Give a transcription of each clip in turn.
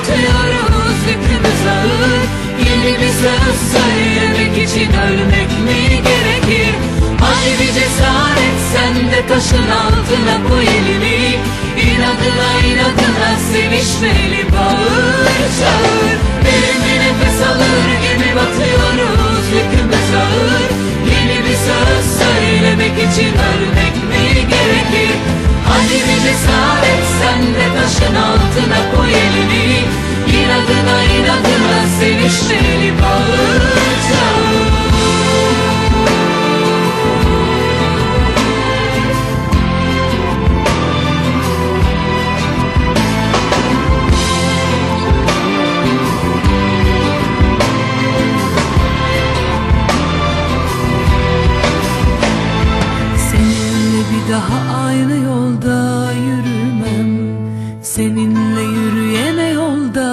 gibi batıyoruz Yükümüz ağır Yeni bir söz söylemek için ölmek mi gerekir? Hadi bir cesaret sen de taşın altına koy elini. İnadına inadına sevişmeli bağır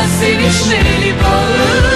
altına koy